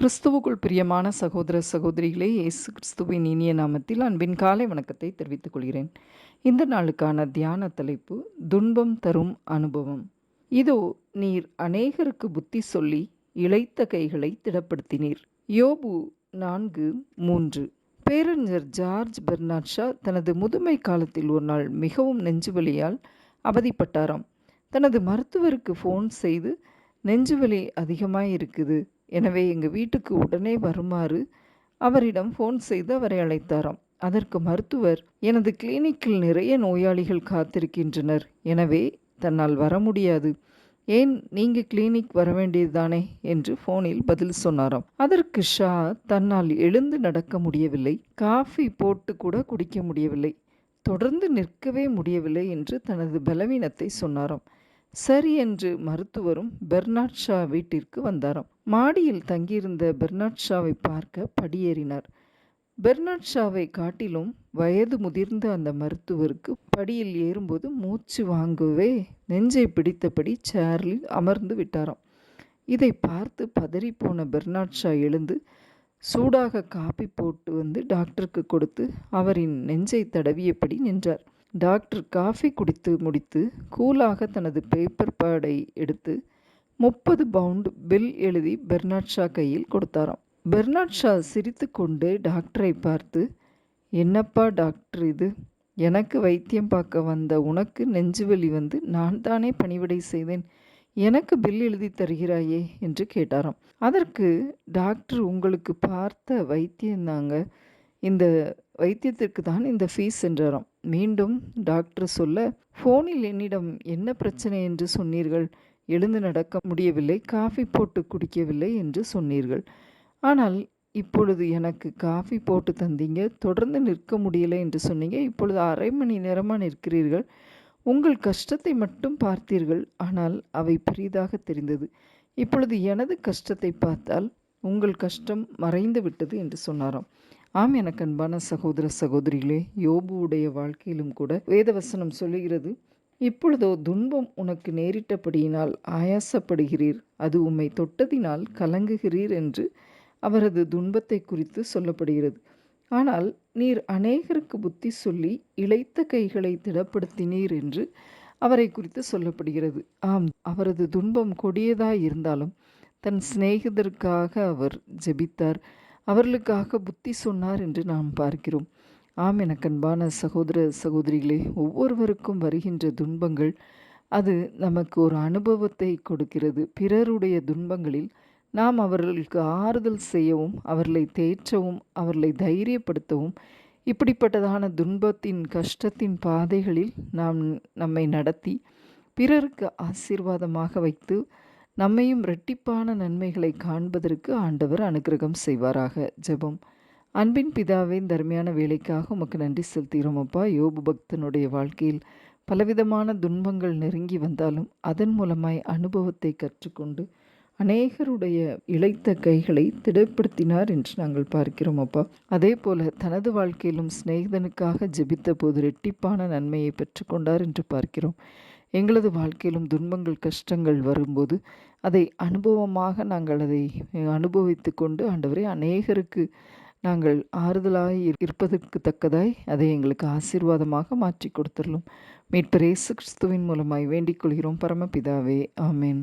கிறிஸ்துவுக்குள் பிரியமான சகோதர சகோதரிகளே இயேசு கிறிஸ்துவின் இனிய நாமத்தில் அன்பின் காலை வணக்கத்தை தெரிவித்துக் கொள்கிறேன். இந்த நாளுக்கான தியான தலைப்பு துன்பம் தரும் அனுபவம். இதோ நீர் அநேகருக்கு புத்தி சொல்லி இழைத்த கைகளை திடப்படுத்தினீர். யோபு நான்கு மூன்று. பேரறிஞர் ஜார்ஜ் பெர்னாட்ஷா தனது முதுமை காலத்தில் ஒரு நாள் மிகவும் நெஞ்சுவலியால் அவதிப்பட்டாராம். தனது மருத்துவருக்கு ஃபோன் செய்து நெஞ்சுவலி அதிகமாக இருக்குது எனவே எங்கள் வீட்டுக்கு உடனே வருமாறு அவரிடம் ஃபோன் செய்து அவரை அழைத்தாராம். அதற்கு மருத்துவர் எனது கிளினிக்கில் நிறைய நோயாளிகள் காத்திருக்கின்றனர். எனவே தன்னால் வர முடியாது. ஏன் நீங்கள் கிளினிக் வர வேண்டியதுதானே என்று ஃபோனில் பதில் சொன்னாராம். அதற்கு ஷா தன்னால் எழுந்து நடக்க முடியவில்லை. காஃபி போட்டு கூட குடிக்க முடியவில்லை. தொடர்ந்து நிற்கவே முடியவில்லை என்று தனது பலவீனத்தை சொன்னாராம். சரி என்று மருத்துவரும் பெர்னாட் ஷா வீட்டிற்கு வந்தாராம். மாடியில் தங்கியிருந்த பெர்னாட் ஷாவை பார்க்க படியேறினார். பெர்னாட் ஷாவை காட்டிலும் வயது முதிர்ந்த அந்த மருத்துவருக்கு படியில் ஏறும்போது மூச்சு வாங்கவே நெஞ்சை பிடித்தபடி சேரில் அமர்ந்து விட்டாராம். இதை பார்த்து பதறிப்போன பெர்னாட் ஷா எழுந்து சூடாக காப்பி போட்டு வந்து டாக்டருக்கு கொடுத்து அவரின் நெஞ்சை தடவியபடி நின்றார். டாக்டர் காஃபி குடித்து முடித்து கூலாக தனது பேப்பர் பேடை எடுத்து முப்பது பவுண்டு பில் எழுதி பெர்னாட் ஷா கையில் கொடுத்தாராம். பெர்னாட் ஷா சிரித்து கொண்டு டாக்டரை பார்த்து என்னப்பா டாக்டர் இது? எனக்கு வைத்தியம் பார்க்க வந்த உனக்கு நெஞ்சுவலி வந்து நான் தானே பணிவிடை செய்தேன். எனக்கு பில் எழுதி தருகிறாயே? என்று கேட்டாராம். அதற்கு டாக்டர் உங்களுக்கு பார்த்த வைத்தியந்தாங்க இந்த வைத்தியத்திற்கு தான் இந்த ஃபீஸ் என்றாராம். மீண்டும் டாக்டர் சொல்ல ஃபோனில் என்னிடம் என்ன பிரச்சனை என்று சொன்னீர்கள்? எழுந்து நடக்க முடியவில்லை காஃபி போட்டு குடிக்கவில்லை என்று சொன்னீர்கள். ஆனால் இப்பொழுது எனக்கு காஃபி போட்டு தந்தீங்க தொடர்ந்து நிற்க முடியலை என்று சொன்னீங்க. இப்பொழுது அரை மணி நேரமாக நிற்கிறீர்கள். உங்கள் கஷ்டத்தை மட்டும் பார்த்தீர்கள். ஆனால் அவை பெரிதாக தெரிந்தது. இப்பொழுது எனது கஷ்டத்தை பார்த்தால் உங்கள் கஷ்டம் மறைந்து விட்டது என்று சொன்னாராம். ஆம் எனக்கு அன்பான சகோதர சகோதரிகளே யோபுவுடைய வாழ்க்கையிலும் கூட வேதவசனம் சொல்லுகிறது இப்பொழுதோ துன்பம் உனக்கு நேரிட்டபடியினால் ஆயாசப்படுகிறீர் அது உம்மை தொட்டதினால் கலங்குகிறீர் என்று அவரது துன்பத்தை குறித்து சொல்லப்படுகிறது. ஆனால் நீர் அநேகருக்கு புத்தி சொல்லி இழைத்த கைகளை திடப்படுத்தினீர் என்று அவரை குறித்து சொல்லப்படுகிறது. ஆம் அவரது துன்பம் கொடியதாய் இருந்தாலும் தன் சிநேகிதருக்காக அவர் ஜெபித்தார். அவர்களுக்காக புத்தி சொன்னார் என்று நாம் பார்க்கிறோம். ஆம் எனக்கன்பான சகோதர சகோதரிகளே ஒவ்வொருவருக்கும் வருகின்ற துன்பங்கள் அது நமக்கு ஒரு அனுபவத்தை கொடுக்கிறது. பிறருடைய துன்பங்களில் நாம் அவர்களுக்கு ஆறுதல் செய்யவும் அவர்களை தேற்றவும் அவர்களை தைரியப்படுத்தவும் இப்படிப்பட்டதான துன்பத்தின் கஷ்டத்தின் பாதைகளில் நாம் நம்மை நடத்தி பிறருக்கு ஆசீர்வாதமாக வைத்து நம்மையும் இரட்டிப்பான நன்மைகளை காண்பதற்கு ஆண்டவர் அனுகிரகம் செய்வாராக. ஜெபம். அன்பின் பிதாவின் தர்மையான வேலைக்காக உமக்கு நன்றி செலுத்துகிறோம் அப்பா. யோபு பக்தனுடைய வாழ்க்கையில் பலவிதமான துன்பங்கள் நெருங்கி வந்தாலும் அதன் மூலமாய் அனுபவத்தை கற்றுக்கொண்டு அநேகருடைய இழைத்த கைகளை திடப்படுத்தினார் என்று நாங்கள் பார்க்கிறோம் அப்பா. அதே போல தனது வாழ்க்கையிலும் சிநேகிதனுக்காக ஜெபித்த போது ரெட்டிப்பான நன்மையை பெற்றுக்கொண்டார் என்று பார்க்கிறோம். எங்களது வாழ்க்கையிலும் துன்பங்கள் கஷ்டங்கள் வரும்போது அதை அனுபவமாக நாங்கள் அதை அனுபவித்து கொண்டு ஆண்டவரை அநேகருக்கு நாங்கள் ஆறுதலாய் இருப்பதற்கு தக்கதாய் அதை எங்களுக்கு ஆசீர்வாதமாக மாற்றி கொடுத்துடலும் மீட்பர் இயேசு கிறிஸ்துவின் மூலமாய் வேண்டிக் கொள்கிறோம். பரமபிதாவே ஆமேன்.